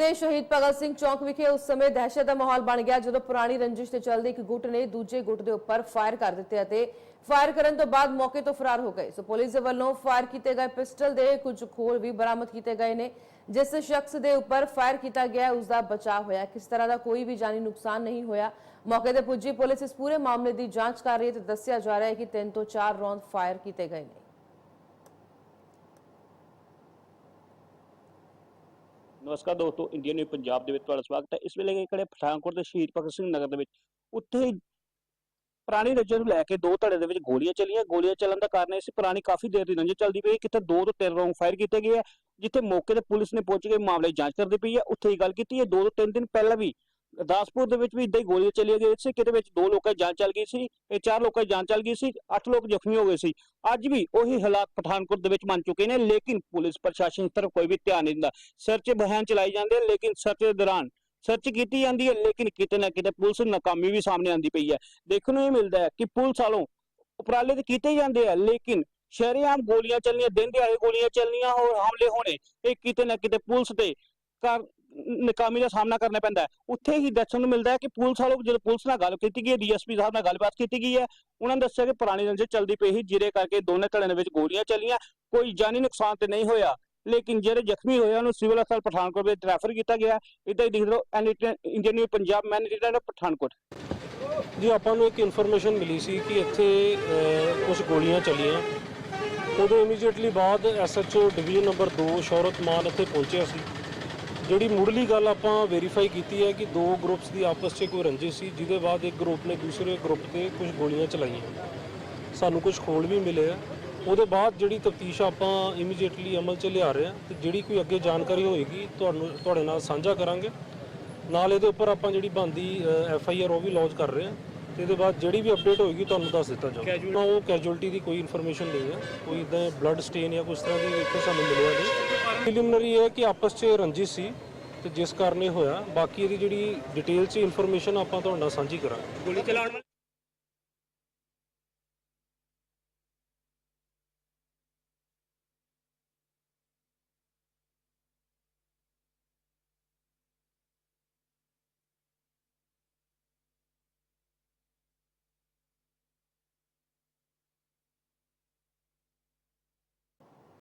ਦੇ ਸ਼ਹੀਦ ਭਗਤ ਸਿੰਘ ਚੌਕ ਵਿਖੇ ਉਸ ਸਮੇਂ ਦਹਿਸ਼ਤ ਦਾ ਮਾਹੌਲ ਬਣ ਗਿਆ ਜਦੋਂ ਪੁਰਾਣੀ ਰੰਜਿਸ਼ ਤੇ ਚੱਲਦੇ ਇੱਕ ਗੁੱਟ ਨੇ ਦੂਜੇ ਗੁੱਟ ਦੇ ਉੱਪਰ ਫਾਇਰ ਕਰ ਦਿੱਤੇ ਅਤੇ ਫਾਇਰ ਕਰਨ ਤੋਂ ਬਾਅਦ ਮੌਕੇ ਤੋਂ ਫਰਾਰ ਹੋ ਗਏ। ਸੋ ਪੁਲਿਸ ਦੇ ਵੱਲੋਂ ਫਾਇਰ ਕੀਤੇ ਗਏ ਪਿਸਟਲ ਦੇ ਕੁਝ ਖੋਲ ਵੀ ਬਰਾਮਦ ਕੀਤੇ ਗਏ ਨੇ, ਜਿਸ ਸ਼ਖਸ ਦੇ ਉੱਪਰ ਫਾਇਰ ਕੀਤਾ ਗਿਆ, ਉਸ ਦਾ ਬਚਾਅ ਹੋਇਆ। ਕਿਸ ਤਰ੍ਹਾਂ ਦਾ ਕੋਈ ਵੀ ਜਾਨੀ ਨੁਕਸਾਨ ਨਹੀਂ ਹੋਇਆ। ਮੌਕੇ ਤੇ ਪੁੱਜੀ ਪੁਲਿਸ ਇਸ ਪੂਰੇ ਮਾਮਲੇ ਦੀ ਜਾਂਚ ਕਰ ਰਹੀ ਹੈ ਤੇ ਦੱਸਿਆ ਜਾ ਰਿਹਾ ਹੈ ਕਿ 3 ਤੋਂ 4 ਰੌਂਦ ਫਾਇਰ ਕੀਤੇ ਗਏ ਨੇ। ਨਮਸਕਾਰ ਦੋਸਤੋ ਇੰਡੀਅਨ ਨਿਊ ਪੰਜਾਬ ਦੇ ਵਿੱਚ ਤੁਹਾਡਾ ਸਵਾਗਤ ਹੈ। ਇਸ ਵੇਲੇ ਅਸੀਂ ਖੜੇ ਪਠਾਨਕੋਟ ਦੇ ਸ਼ਹੀਦ ਭਗਤ ਸਿੰਘ ਨਗਰ ਦੇ ਵਿੱਚ। ਉੱਥੇ ਹੀ ਪੁਰਾਣੀ ਰੰਜਿਸ਼ ਨੂੰ ਲੈ ਕੇ ਦੋ ਧੜੇ ਦੇ ਵਿੱਚ ਗੋਲੀਆਂ ਚੱਲੀਆਂ। ਗੋਲੀਆਂ ਚੱਲਣ ਦਾ ਕਾਰਨ ਇਹ ਸੀ ਪੁਰਾਣੀ ਕਾਫੀ ਦੇਰ ਦੀ ਰੰਜਿਸ਼ ਚੱਲਦੀ ਪਈ ਹੈ, ਕਿਤੇ ਦੋ ਤੋਂ ਤਿੰਨ ਰੌਂਗ ਫਾਇਰ ਕੀਤੇ ਗਏ ਆ ਜਿੱਥੇ ਮੌਕੇ ਤੇ ਪੁਲਿਸ ਨੇ ਪਹੁੰਚ ਕੇ ਮਾਮਲੇ ਦੀ ਜਾਂਚ ਕਰਦੀ ਪਈ ਹੈ। ਉੱਥੇ ਹੀ ਗੱਲ ਕੀਤੀ ਹੈ ਦੋ ਤੋਂ ਤਿੰਨ ਦਿਨ ਪਹਿਲਾਂ ਵੀ ਗੁਰਦਾਸਪੁਰ ਦੇ ਵਿੱਚ ਵੀ ਇਦਾਂ ਹੀ ਗੋਲੀਆਂ ਚੱਲੀਆਂ ਗਈਆਂ ਸੀ ਕਿਤੇ ਵਿੱਚ ਦੋ ਲੋਕਾਂ ਦੀ ਜਾਨ ਚੱਲ ਗਈ ਸੀ, ਇਹ ਚਾਰ ਲੋਕਾਂ ਦੀ ਜਾਨ ਚੱਲ ਗਈ ਸੀ, ਅੱਠ ਲੋਕ ਜ਼ਖਮੀ ਹੋ ਗਏ ਸੀ। ਅੱਜ ਵੀ ਉਹੀ ਹਾਲਾਤ ਪਠਾਨਕੋਟ ਦੇ ਵਿੱਚ ਬਣ ਚੁੱਕੇ ਨੇ, ਲੇਕਿਨ ਪੁਲਿਸ ਪ੍ਰਸ਼ਾਸਨ ਤਰਫ ਕੋਈ ਵੀ ਧਿਆਨ ਨਹੀਂ ਦਿੰਦਾ। ਸਰਚ ਅਭਿਆਨ ਚਲਾਈ ਜਾਂਦੇ ਲੇਕਿਨ ਸਰਚ ਦੇ ਦੌਰਾਨ ਸਰਚ ਕੀਤੀ ਜਾਂਦੀ ਹੈ, ਲੇਕਿਨ ਕਿਤੇ ਨਾ ਕਿਤੇ ਪੁਲਿਸ ਨਾਕਾਮੀ ਵੀ ਸਾਹਮਣੇ ਆਂਦੀ ਪਈ ਹੈ। ਦੇਖਣ ਨੂੰ ਇਹ ਮਿਲਦਾ ਹੈ ਕਿ ਪੁਲਿਸ ਵਾਲੋਂ ਉਪਰਾਲੇ ਤੇ ਕੀਤੇ ਜਾਂਦੇ ਆ, ਲੇਕਿਨ ਸ਼ਰੇਆਮ ਗੋਲੀਆਂ ਚੱਲਣੀਆਂ, ਦਿਨ ਦਿਹਾੜੇ ਗੋਲੀਆਂ ਚੱਲਣੀਆਂ, ਹੋਰ ਹਮਲੇ ਹੋਣੇ, ਇਹ ਕਿਤੇ ਨਾ ਕਿਤੇ ਪੁਲਿਸ ਤੇ ਨਕਾਮੀ ਦਾ ਸਾਹਮਣਾ ਕਰਨਾ ਪੈਂਦਾ ਹੈ। ਉੱਥੇ ਹੀ ਦੱਸਣ ਨੂੰ ਮਿਲਦਾ ਹੈ ਕਿ ਪੁਲਿਸ ਵਾਲੋਂ ਜਦੋਂ ਪੁਲਿਸ ਨਾਲ ਗੱਲ ਕੀਤੀ ਗਈ ਹੈ ਡੀਐਸਪੀ ਸਾਹਿਬ ਨਾਲ ਗੱਲਬਾਤ ਕੀਤੀ ਗਈ ਹੈ, ਉਹਨਾਂ ਨੇ ਦੱਸਿਆ ਕਿ ਪੁਰਾਣੀ ਰੰਜਿਸ਼ ਚੱਲਦੀ ਪਈ ਸੀ, ਜਿਹਦੇ ਕਰਕੇ ਦੋਨੇ ਧੜਿਆਂ ਦੇ ਵਿੱਚ ਗੋਲੀਆਂ ਚੱਲੀਆਂ। ਕੋਈ ਜਾਨੀ ਨੁਕਸਾਨ ਤੇ ਨਹੀਂ ਹੋਇਆ, ਲੇਕਿਨ ਜਿਹੜੇ ਜ਼ਖਮੀ ਹੋਏ ਉਹਨੂੰ ਸਿਵਲ ਹਸਪਤਾਲ ਪਠਾਨਕੋਟ ਵਿੱਚ ਰੈਫਰ ਕੀਤਾ ਗਿਆ ਇਦਾਂ ਹੀ ਦਿਖਦੇ ਰਹੋ engineer Punjab man return Pathankot. ਜੀ, ਆਪਾਂ ਨੂੰ ਇੱਕ ਇਨਫੋਰਮੇਸ਼ਨ ਮਿਲੀ ਸੀ ਕਿ ਇੱਥੇ ਕੁਝ ਗੋਲੀਆਂ ਚੱਲੀਆਂ। ਉਦੋਂ ਇਮੀਡੀਏਟਲੀ ਬਾਅਦ SHO division number 2 Shaurat Maan ਇੱਥੇ ਪਹੁੰਚਿਆ ਸੀ। ਜਿਹੜੀ ਮੁੱਢਲੀ ਗੱਲ ਆਪਾਂ ਵੈਰੀਫਾਈ ਕੀਤੀ ਹੈ ਕਿ ਦੋ ਗਰੁੱਪਸ ਦੀ ਆਪਸ 'ਚ ਕੋਈ ਰੰਜਿਸ਼ ਸੀ ਜਿਹਦੇ ਬਾਅਦ ਇੱਕ ਗਰੁੱਪ ਨੇ ਦੂਸਰੇ ਗਰੁੱਪ ਤੇ ਕੁਝ ਗੋਲੀਆਂ ਚਲਾਈਆਂ। ਸਾਨੂੰ ਕੁਝ ਖੋਲ ਵੀ ਮਿਲੇ ਆ। ਉਹਦੇ ਬਾਅਦ ਜਿਹੜੀ ਤਫਤੀਸ਼ ਆਪਾਂ ਇਮੀਡੀਏਟਲੀ ਅਮਲ 'ਚ ਲਿਆ ਰਹੇ ਆ ਤੇ ਜਿਹੜੀ ਕੋਈ ਅੱਗੇ ਜਾਣਕਾਰੀ ਹੋਏਗੀ ਤੁਹਾਨੂੰ ਤੁਹਾਡੇ ਨਾਲ ਸਾਂਝਾ ਕਰਾਂਗੇ। ਨਾਲ ਇਹਦੇ ਉੱਪਰ ਆਪਾਂ ਜਿਹੜੀ ਬੰਦੀ ਐਫ ਆਈ ਆਰ ਉਹ ਵੀ ਲੌਂਚ ਕਰ ਰਹੇ ਆ ਤੇ ਇਹਦੇ ਬਾਅਦ ਜਿਹੜੀ ਵੀ ਅਪਡੇਟ ਹੋਏਗੀ ਤੁਹਾਨੂੰ ਦੱਸ ਦਿੱਤਾ ਜਾਊਗਾ। ਉਹ ਕੈਜੂਅਲਟੀ ਦੀ ਕੋਈ ਇਨਫੋਰਮੇਸ਼ਨ ਨਹੀਂ ਹੈ। ਕੋਈ ਇਦਾਂ ਬਲੱਡ ਸਟੇਨ ਜਾਂ ਕੁਝ ਤਰ੍ਹਾਂ ਦੀ ਇੱਥੇ ਸਾਨੂੰ ਮਿਲਿਆ ਨਹੀਂ। ਪ੍ਰੀਲਿਮਿਨਰੀ ਹੈ ਕਿ ਆਪਸ 'ਚ ਰੰਜਿਸ਼ ਸੀ ਤੇ ਜਿਸ ਕਾਰਨ ਇਹ ਹੋਇਆ। ਬਾਕੀ ਇਹਦੀ ਜਿਹੜੀ ਡਿਟੇਲ 'ਚ ਇਨਫੋਰਮੇਸ਼ਨ ਆਪਾਂ ਤੁਹਾਡੇ ਨਾਲ ਸਾਂਝੀ ਕਰਾਂਗੇ। ਗੋਲੀ ਚਲਾਉਣ